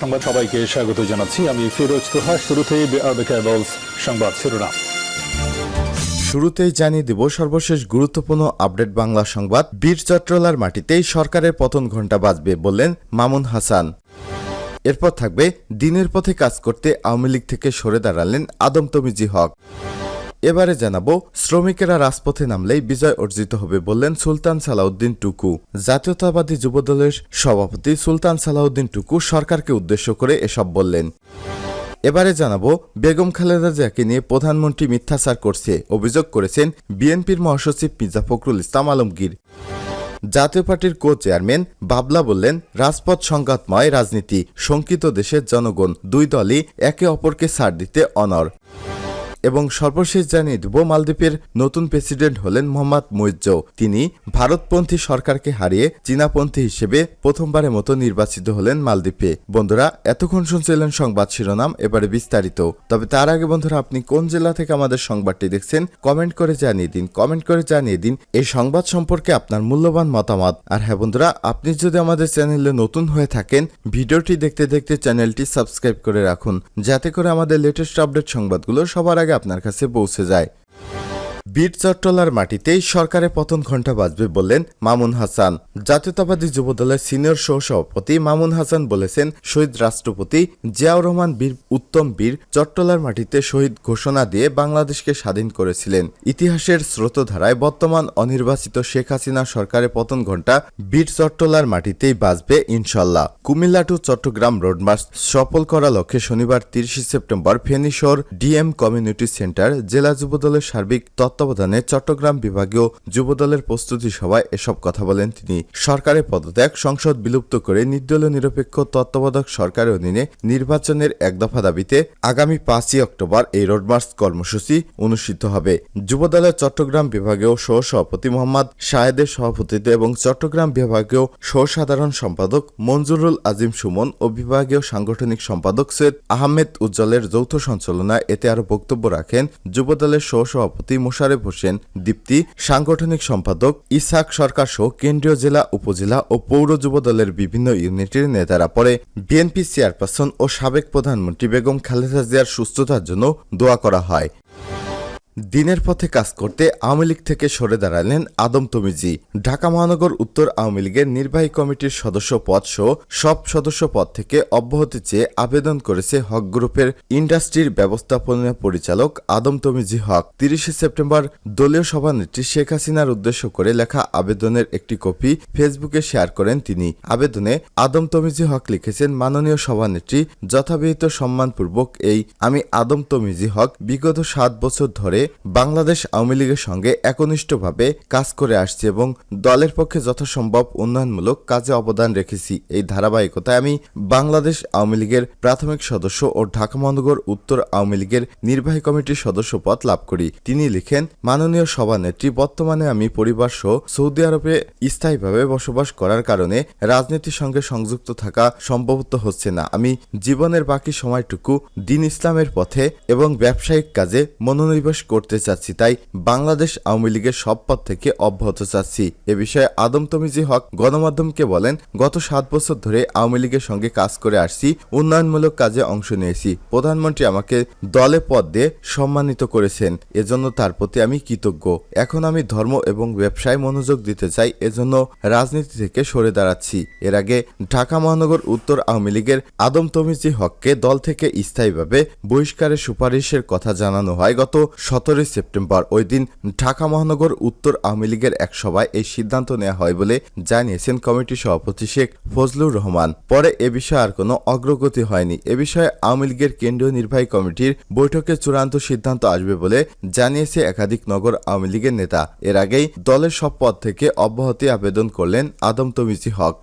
সংবাদ সবাইকে স্বাগত জানাচ্ছি। আমি ফিরোজ তোহা শুরুতেই সংবাদ শিরোনাম। শুরুতেই জানিয়ে দেব সর্বশেষ গুরুত্বপূর্ণ আপডেট বাংলা সংবাদ। বীর চট্রলার মাটিতেই সরকারের পতন ঘণ্টা বাজবে বললেন মামুন হাসান। এরপর থাকবে দিনের পথে কাজ করতে আওয়ামী লীগ থেকে সরে দাঁড়ালেন আদম তমিজি হক। এবারে জানাব, শ্রমিকেরা রাজপথে নামলেই বিজয় অর্জিত হবে বললেন সুলতান সালাউদ্দিন টুকু। জাতীয়তাবাদী যুবদলের সভাপতি সুলতান সালাউদ্দিন টুকু সরকারকে উদ্দেশ্য করে এসব বললেন। এবারে জানাব, বেগম খালেদা জিয়াকে নিয়ে প্রধানমন্ত্রী মিথ্যাচার করছে, অভিযোগ করেছেন বিএনপির মহাসচিব মির্জা ফখরুল ইসলাম আলমগীর। জাতীয় পার্টির কো চেয়ারম্যান বাবলা বললেন, রাজপথ সংঘাতময় রাজনীতি, শঙ্কিত দেশের জনগণ, দুই দলই একে অপরকে ছাড় দিতে অনর এবং সর্বশেষ জানিয়ে দেব, মালদ্বীপের নতুন প্রেসিডেন্ট হলেন মোহাম্মদ মুইজ্জ তিনি ভারতপন্থী সরকারকে হারিয়ে চীনাপন্থী হিসেবে প্রথমবারের মতো নির্বাচিত হলেন মালদ্বীপে। বন্ধুরা, এতক্ষণ শুনছিলেন সংবাদ শিরোনাম, এবারে বিস্তারিত। তবে তার আগে বন্ধুরা, আপনি কোন জেলা থেকে আমাদের সংবাদটি দেখছেন, কমেন্ট করে জানিয়ে দিন, কমেন্ট করে জানিয়ে দিন। এই সংবাদ সম্পর্কে আপনার মূল্যবান মতামত। আর হ্যাঁ বন্ধুরা, আপনি যদি আমাদের চ্যানেলে নতুন হয়ে থাকেন, ভিডিওটি দেখতে দেখতে চ্যানেলটি সাবস্ক্রাইব করে রাখুন, যাতে করে আমাদের লেটেস্ট আপডেট সংবাদগুলো সবার আগে আপনার কাছে পৌঁছে যায়। বীর চট্টলার মাটিতেই সরকারের পতন ঘণ্টা বাজবে বললেন মামুন হাসান। জাতীয়তাবাদী যুবদলের সিনিয়র সহ সভাপতি মামুন হাসান বলেছেন, শহীদ রাষ্ট্রপতি জিয়াউর রহমান বীর, উত্তম বীর চট্টলার মাটিতে শহীদ ঘোষণা দিয়ে বাংলাদেশকে স্বাধীন করেছিলেন। ইতিহাসের স্রোতধারায় বর্তমান অনির্বাচিত শেখ হাসিনা সরকারের পতন ঘণ্টা বীর চট্টলার মাটিতেই বাজবে ইনশাল্লাহ। Comilla to Chittagong road march সফল করা লক্ষ্যে শনিবার তিরিশে সেপ্টেম্বর ফেনীশোর ডিএম কমিউনিটি সেন্টার জেলা যুবদলের সার্বিক তত্ত্বাবধানে চট্টগ্রাম বিভাগীয় যুবদলের প্রস্তুতি সভায় এসব কথা বলেন তিনি। সরকারের পদত্যাগ সংসদ বিলুপ্ত করে নির্দলীয় নিরপেক্ষ তত্ত্বাবধায়ক সরকারের অধীনে নির্বাচনের এক দফা দাবিতে আগামী পাঁচই অক্টোবর এই রোডমার্চ কর্মসূচি অনুষ্ঠিত হবে। যুবদলের চট্টগ্রাম বিভাগীয় সহ সভাপতি মোহাম্মদ শাহেদের সভাপতিত্বে এবং চট্টগ্রাম বিভাগীয় সহ সাধারণ সম্পাদক মঞ্জুরুল আজিম সুমন ও বিভাগীয় সাংগঠনিক সম্পাদক সৈয়দ আহমেদ উজ্জ্বলের যৌথ সঞ্চালনায় এতে আরও বক্তব্য রাখেন যুবদলের সহ সভাপতি মোশারেফ হোসেন দীপ্তি, সাংগঠনিক সম্পাদক ইসাক সরকার সহ কেন্দ্রীয় জেলা, উপজেলা ও পৌর যুব দলের বিভিন্ন ইউনিটের নেতারা পরে বিএনপি চেয়ারপারসন ও সাবেক প্রধানমন্ত্রী বেগম খালেদা জিয়ার সুস্থতার জন্য দোয়া করা হয়। দিনের পথে কাজ করতে আওয়ামী লীগ থেকে সরে দাঁড়ালেন আদম তমিজি। ঢাকা মহানগর উত্তর আওয়ামী লীগের নির্বাহী কমিটির সদস্য পদ সহ সব সদস্য পদ থেকে অব্যাহতি চেয়ে আবেদন করেছে হক গ্রুপের ইন্ডাস্ট্রির ব্যবস্থাপনা পরিচালক আদম তমিজি হক। তিরিশে সেপ্টেম্বর দলীয় সভানেত্রী শেখ হাসিনার উদ্দেশ্য করে লেখা আবেদনের একটি কপি ফেসবুকে শেয়ার করেন তিনি। আবেদনে আদম তমিজি হক লিখেছেন, মাননীয় সভানেত্রী, যথাবিহিত সম্মানপূর্বক এই আমি আদম তমিজি হক বিগত সাত বছর ধরে বাংলাদেশ আওয়ামী লীগের সঙ্গে একনিষ্ঠভাবে কাজ করে আসছি এবং দলের পক্ষে যথাসম্ভব উন্নয়নমূলক কাজে অবদান রেখেছি। এই ধারাবাহিকতায় আমি বাংলাদেশ আওয়ামী লীগের প্রাথমিক সদস্য ও ঢাকা মহানগর উত্তর আওয়ামী লীগের নির্বাহী কমিটির সদস্য পদ লাভ করি। তিনি লিখেন, মাননীয় সভানেত্রী, বর্তমানে আমি পরিবার সহ সৌদি আরবে স্থায়ীভাবে বসবাস করার কারণে রাজনীতির সঙ্গে সংযুক্ত থাকা সম্ভবত হচ্ছে না। আমি জীবনের বাকি সময়টুকু দিন ইসলামের পথে এবং ব্যবসায়িক কাজে মনোনিবেশ করতে চাচ্ছি, তাই বাংলাদেশ আওয়ামী লীগের সব পদ থেকে অব্যাহত চাচ্ছি। এ বিষয়ে আদম তমিজি হক গণমাধ্যমকে বলেন, গত সাত বছর ধরে আওয়ামী লীগের সঙ্গে কাজ করে আসছি, উন্নয়নমূলক কাজে অংশ নিয়েছি। প্রধানমন্ত্রী আমাকে দলে পদ দিয়ে সম্মানিত করেছেন, এজন্য তার প্রতি আমি কৃতজ্ঞ। এখন আমি ধর্ম এবং ব্যবসায় মনোযোগ দিতে চাই, এজন্য রাজনীতি থেকে সরে দাঁড়াচ্ছি। এর আগে ঢাকা মহানগর উত্তর আওয়ামী লীগের আদম তমিজি হককে দল থেকে স্থায়ীভাবে বহিষ্কারের সুপারিশের কথা জানানো হয় গত সতেরোই সেপ্টেম্বর ওই দিন ঢাকা মহানগর উত্তর আওয়ামী লীগের এক সভায় এই সিদ্ধান্ত নেওয়া হয় বলে জানিয়েছেন কমিটির সভাপতি শেখ ফজলুর রহমান। পরে এ বিষয়ে আর কোনো অগ্রগতি হয়নি। এ বিষয়ে আওয়ামী লীগের কেন্দ্রীয় নির্বাহী কমিটির বৈঠকে চূড়ান্ত সিদ্ধান্ত আসবে বলে জানিয়েছে একাধিক নগর আওয়ামী লীগের নেতা। এর আগেই দলের সব পদ থেকে অব্যাহতি আবেদন করলেন আদম তমিজি হক।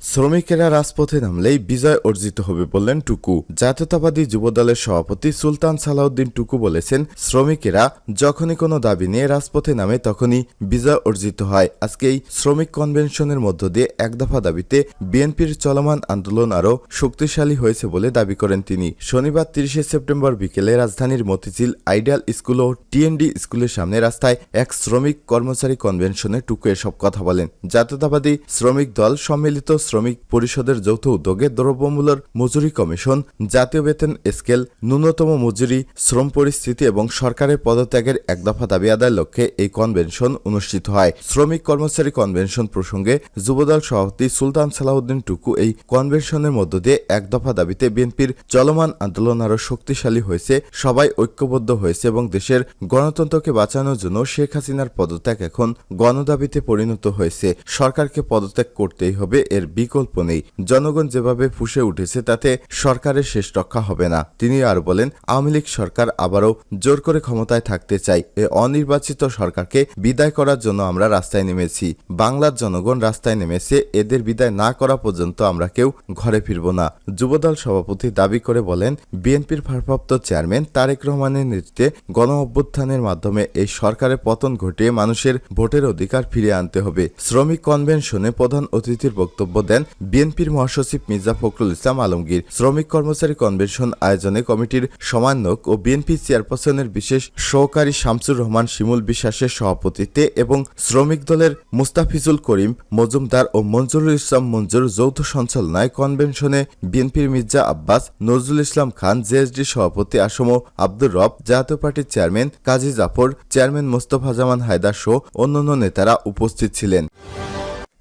শ্রমিকেরা রাজপথে নামলেই বিজয় অর্জিত হবে বললেন টুকু। জাতীয়তাবাদী যুবদলের সভাপতি সুলতান সালাউদ্দিন টুকু বলেছেন, শ্রমিকেরা যখনই কোনো দাবি নিয়ে রাজপথে নামে তখনই বিজয় অর্জিত হয়। আজকে এই শ্রমিক কনভেনশনের মধ্য দিয়ে এক দফা দাবিতে বিএনপির চলমান আন্দোলন আরও শক্তিশালী হয়েছে বলে দাবি করেন তিনি। শনিবার তিরিশে সেপ্টেম্বর বিকেলে রাজধানীর মতিঝিল আইডিয়াল স্কুল ও টিএনডি স্কুলের সামনে রাস্তায় এক শ্রমিক কর্মচারী কনভেনশনে টুকু এসব কথা বলেন। জাতীয়তাবাদী শ্রমিক দল সম্মিলিত শ্রমিক পরিষদের যৌথ উদ্যোগে দ্রব্যমূল্যর মজুরি কমিশন, জাতীয় বেতন স্কেল, ন্যূনতম মজুরি, শ্রম পরিস্থিতি এবং সরকারের পদত্যাগের এক দফা দাবি আদায়ের লক্ষ্যে এই কনভেনশন অনুষ্ঠিত হয়। শ্রমিক কর্মচারী কনভেনশন প্রসঙ্গে যুবদল সভাপতি সুলতান সালাউদ্দিন টুকু এই কনভেনশনের মধ্য দিয়ে এক দফা দাবিতে বিএনপির চলমান আন্দোলন আরও শক্তিশালী হয়েছে, সবাই ঐক্যবদ্ধ হয়েছে এবং দেশের গণতন্ত্রকে বাঁচানোর জন্য শেখ হাসিনার পদত্যাগ এখন গণদাবিতে পরিণত হয়েছে। সরকারকে পদত্যাগ করতেই হবে এর বিকল্প নেই। জনগণ যেভাবে ফুসে উঠেছে, তাতে সরকারের শেষ রক্ষা হবে না। তিনি আরও বলেন, আওয়ামী লীগ সরকার আবারও জোর করে ক্ষমতায় থাকতে চাই এ অনির্বাচিত সরকারকে বিদায় করার জন্য আমরা রাস্তায় নেমেছি। বাংলার জনগণ রাস্তায় নেমেছে, এদের বিদায় না করা পর্যন্ত আমরা কেউ ঘরে ফিরব না। যুবদল সভাপতি দাবি করে বলেন, বিএনপির ভারপ্রাপ্ত চেয়ারম্যান তারেক রহমানের নেতৃত্বে গণ অভ্যুত্থানের মাধ্যমে এই সরকারের পতন ঘটিয়ে মানুষের ভোটের অধিকার ফিরিয়ে আনতে হবে। শ্রমিক কনভেনশনে প্রধান অতিথির বক্তব্য দেন বিএনপির মহাসচিব মির্জা ফখরুল ইসলাম আলমগীর। শ্রমিক কর্মচারী কনভেনশন আয়োজনে কমিটির সমন্বয়ক ও বিএনপি চেয়ারপারসনের বিশেষ সহকারী শামসুর রহমান, শিমুল বিশ্বাসের সভাপতিত্বে এবং শ্রমিক দলের মুস্তাফিজুল করিম, মজুমদার ও মঞ্জুরুল ইসলাম মঞ্জুর যৌথ সঞ্চালনায় কনভেনশনে বিএনপির মির্জা আব্বাস, নজরুল ইসলাম খান জেএসডি সভাপতি আসম আব্দুর রব, জাতীয় পার্টির চেয়ারম্যান কাজী জাফর, চেয়ারম্যান মোস্তফা জামান হায়দার সহ অন্যান্য নেতারা উপস্থিত ছিলেন।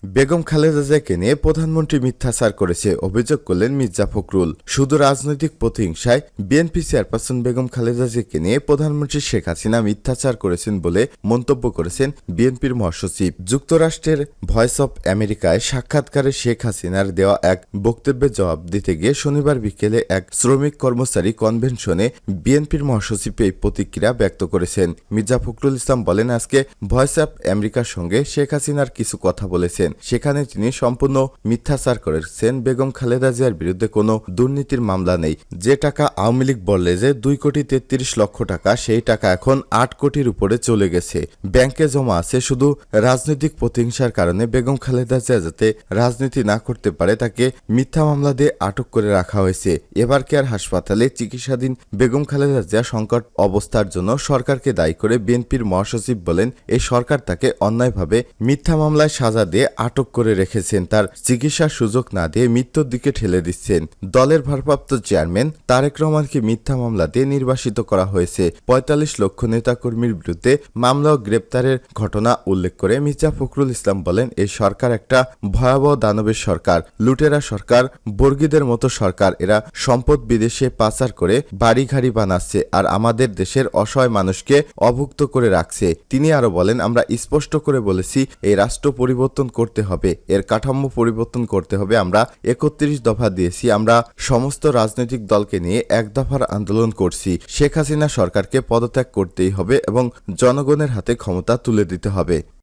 বেগম খালেদা জিয়াকে নিয়ে প্রধানমন্ত্রী মিথ্যাচার করেছে, অভিযোগ করলেন মির্জা ফখরুল। শুধু রাজনৈতিক প্রতিহিংসায় বিএনপি চেয়ারপারসন বেগম খালেদা জিয়াকে নিয়ে প্রধানমন্ত্রী শেখ হাসিনা মিথ্যাচার করেছেন বলে মন্তব্য করেছেন বিএনপির মহাসচিব। যুক্তরাষ্ট্রের ভয়েস অব আমেরিকায় সাক্ষাৎকারে শেখ হাসিনার দেওয়া এক বক্তব্যের জবাব দিতে গিয়ে শনিবার বিকেলে এক শ্রমিক কর্মচারী কনভেনশনে বিএনপির মহাসচিব এই প্রতিক্রিয়া ব্যক্ত করেছেন। মির্জা ফখরুল ইসলাম বলেন, আজকে ভয়েস অব আমেরিকার সঙ্গে শেখ হাসিনার কিছু কথা বলেছেন। সেখানে তিনি সম্পূর্ণ মিথ্যাচার করেছেন বেগম খালেদা জিয়ার বিরুদ্ধে কোনো দুর্নীতির মামলা নেই। যে টাকা আওয়ামী লীগ বললে যে দুই কোটি তেত্রিশ লক্ষ টাকা, সেই টাকা এখন আট কোটির উপরে চলে গেছে। ব্যাংকে জমা আছে শুধু রাজনৈতিক প্রতিহিংসার কারণে। বেগম খালেদা জিয়া যাতে রাজনীতি না করতে পারে, তাকে মিথ্যা মামলা দিয়ে আটক করে রাখা হয়েছে। এবার কেয়ার হাসপাতালে চিকিৎসাধীন বেগম খালেদা জিয়া সংকট অবস্থার জন্য সরকারকে দায়ী করে বিএনপির মহাসচিব বলেন এই সরকার তাকে অন্যায়ভাবে মিথ্যা মামলায় সাজা দিয়ে আটক করে রেখেছেন। তার চিকিৎসার সুযোগ না দিয়ে মৃত্যুর দিকে ঠেলে দিচ্ছেন। দলের ভারপ্রাপ্ত চেয়ারম্যান তারেক রহমানকে মিথ্যা মামলা দিয়ে নির্বাসিত করা হয়েছে। পঁয়তাল্লিশ লক্ষ নেতাকর্মীর বিরুদ্ধে মামলা ও গ্রেপ্তারের ঘটনা উল্লেখ করে মির্জা ফখরুল ইসলাম বলেন এই সরকার একটা ভয়াবহ দানবের সরকার। লুটেরা সরকার, বর্গীদের মতো সরকার। এরা সম্পদ বিদেশে পাচার করে বাড়িঘাড়ি বানাচ্ছে আর আমাদের দেশের অসহায় মানুষকে অভুক্ত করে রাখছে। তিনি আরও বলেন, আমরা স্পষ্ট করে বলেছি, এই রাষ্ট্র পরিবর্তন করতে হবে। এর কাঠামো পরিবর্তন করতে হবে। আমরা একত্রিশ দফা দিয়েছি। আমরা সমস্ত রাজনৈতিক দলকে নিয়ে এক দফার আন্দোলন করছি। শেখ হাসিনা সরকারকে পদত্যাগ করতেই হবে এবং জনগণের হাতে ক্ষমতা তুলে দিতে হবে।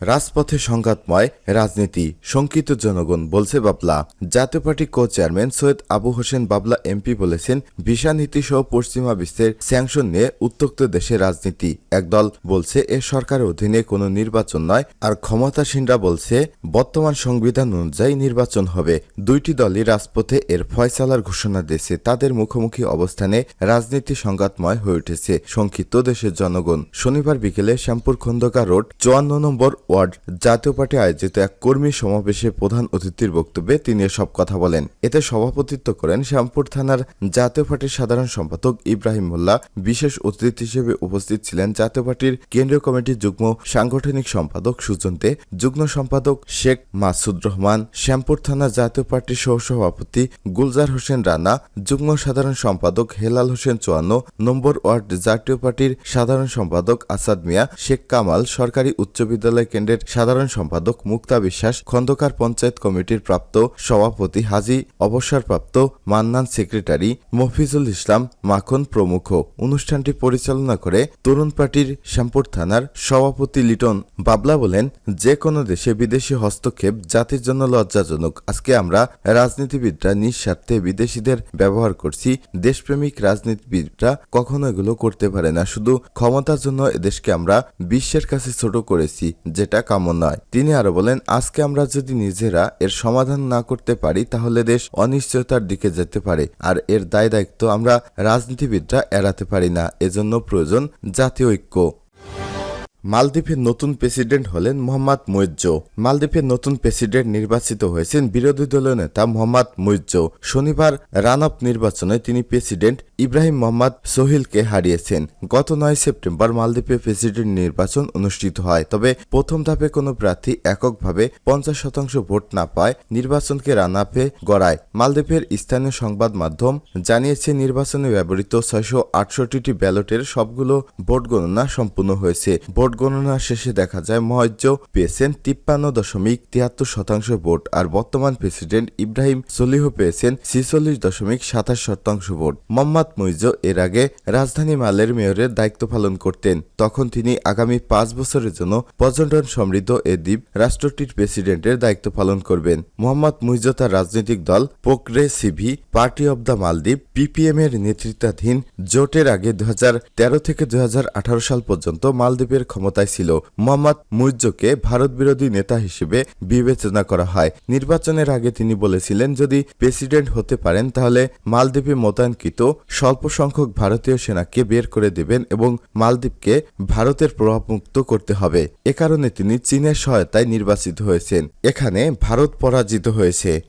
রাজপথে সংঘাতময় রাজনীতি শঙ্কিত জনগণ বলছে Babla. Jatiya party co chairman Syed Abu Hossain Babla MP বলেছেন, ভিসা নীতি সহ পশ্চিমা বিশ্বের স্যাংশন নিয়ে উত্তক্ত দেশের রাজনীতি। একদল বলছে, এ সরকারের অধীনে কোনো নির্বাচন নয়। আর ক্ষমতাসীনরা বলছে, বর্তমান সংবিধান অনুযায়ী নির্বাচন হবে। দুইটি দলই রাজপথে এর ফয়সালার ঘোষণা দিয়েছে। তাদের মুখোমুখি অবস্থানে রাজনীতি সংঘাতময় হয়ে উঠেছে সংক্ষিপ্ত দেশের জনগণ। শনিবার বিকেলে শ্যামপুর খন্দকার রোড, চুয়ান্ন নম্বর ওয়ার্ড জাতীয় পার্টি আয়োজিত এক কর্মী সমাবেশে প্রধান অতিথির বক্তব্যে তিনি এসব কথা বলেন। এতে সভাপতিত্ব করেন শ্যামপুর থানার জাতীয় পার্টির সাধারণ সম্পাদক ইব্রাহিম মোল্লা। বিশেষ অতিথি হিসেবে উপস্থিত ছিলেন জাতীয় পার্টির কেন্দ্রীয় কমিটির যুগ্ম সাংগঠনিক সম্পাদক সুজন দে, যুগ্ম সম্পাদক শেখ মাসুদ রহমান, শ্যামপুর থানা জাতীয় পার্টির সহসভাপতি গুলজার হোসেন রানা, যুগ্ম সাধারণ সম্পাদক হেলাল হোসেন চুয়ান্ন, নম্বর ওয়ার্ড জাতীয় পার্টির সাধারণ সম্পাদক আসাদ মিয়া, শেখ কামাল, সরকারি উচ্চ বিদ্যালয় কেন্দ্রের সাধারণ সম্পাদক মুক্তা বিশ্বাস, খন্দকার পঞ্চায়েত কমিটির প্রাপ্ত সভাপতি হাজি অবসরপ্রাপ্ত মান্নান সেক্রেটারি মফিজুল ইসলাম মাখন প্রমুখ। অনুষ্ঠানটি পরিচালনা করে তরুণ পার্টির শ্যামপুর থানার সভাপতি লিটন বাবলা বলেন, যে কোনো দেশে বিদেশি হস্তক্ষেপ জাতির জন্য লজ্জাজনক। আজকে আমরা রাজনীতিবিদরা নিঃস্বার্থে বিদেশিদের ব্যবহার করছি। দেশপ্রেমিক রাজনীতিবিদরা কখনো এগুলো করতে পারে না। শুধু ক্ষমতার জন্য এদেশকে আমরা বিশ্বের কাছে ছোট করেছি। যেটা কাম্য নয়। তিনি আরও বলেন, আজকে আমরা যদি নিজেরা এর সমাধান না করতে পারি, তাহলে দেশ অনিশ্চয়তার দিকে যেতে পারে আর এর দায় দায়িত্ব আমরা রাজনীতিবিদরা এড়াতে পারি না। এজন্য প্রয়োজন জাতীয় ঐক্য। মালদ্বীপের নতুন প্রেসিডেন্ট হলেন মোহাম্মদ মুইজ্জো। মালদ্বীপের নতুন প্রেসিডেন্ট নির্বাচিত হয়েছেন বিরোধী দলীয় নেতা মোহাম্মদ মুইজ্জো। শনিবার রানআপ নির্বাচনে তিনি প্রেসিডেন্ট ইব্রাহিম মোহাম্মদ সোহিলকে হারিয়েছেন। গত নয় সেপ্টেম্বর মালদ্বীপে প্রেসিডেন্ট নির্বাচন অনুষ্ঠিত হয়, তবে প্রথম ধাপে কোনো প্রার্থী এককভাবে পঞ্চাশ শতাংশ ভোট না পায় নির্বাচনকে রান আপে গড়ায়। মালদ্বীপের স্থানীয় সংবাদ মাধ্যম জানিয়েছে, নির্বাচনে ব্যবহৃত ছয়শো আটষট্টিটি ব্যালটের সবগুলো ভোট গণনা সম্পূর্ণ হয়েছে। ভোট গণনা শেষে দেখা যায় মহজ্জ পেয়েছেন তিপ্পান্ন দশমিক তিয়াত্তর শতাংশ ভোট আর বর্তমান প্রেসিডেন্ট ইব্রাহিম সলিহ পেয়েছেন ছিচল্লিশ দশমিক সাতাশ শতাংশ ভোট। মোহাম্মদ মুইজো এর আগে রাজধানী মালের মেয়রের দায়িত্ব পালন করতেন। তখন তিনি আগামী পাঁচ বছরের জন্য পর্যটন সমৃদ্ধ এ দ্বীপ রাষ্ট্রটির প্রেসিডেন্টের দায়িত্ব পালন করবেন। মোহাম্মদ মুইজো তার রাজনৈতিক দল পোকরে CV, party of the Maldives, PPM এর নেতৃত্বাধীন জোটের আগে দু হাজার তেরো থেকে দু হাজার আঠারো সাল পর্যন্ত মালদ্বীপের ক্ষমতায় ছিল। মোহাম্মদ মুইজ্জোকে ভারত বিরোধী নেতা হিসেবে বিবেচনা করা হয়। নির্বাচনের আগে তিনি বলেছিলেন, যদি প্রেসিডেন্ট হতে পারেন, তাহলে মালদ্বীপে মোতায়েনকৃত স্বল্প সংখ্যক ভারতীয় সেনাকে বের করে দেবেন এবং মালদ্বীপকে ভারতের প্রভাবমুক্ত করতে হবে। এ কারণে তিনি চীনের সহায়তায় নির্বাচিত হয়েছেন। এখানে ভারত পরাজিত হয়েছে।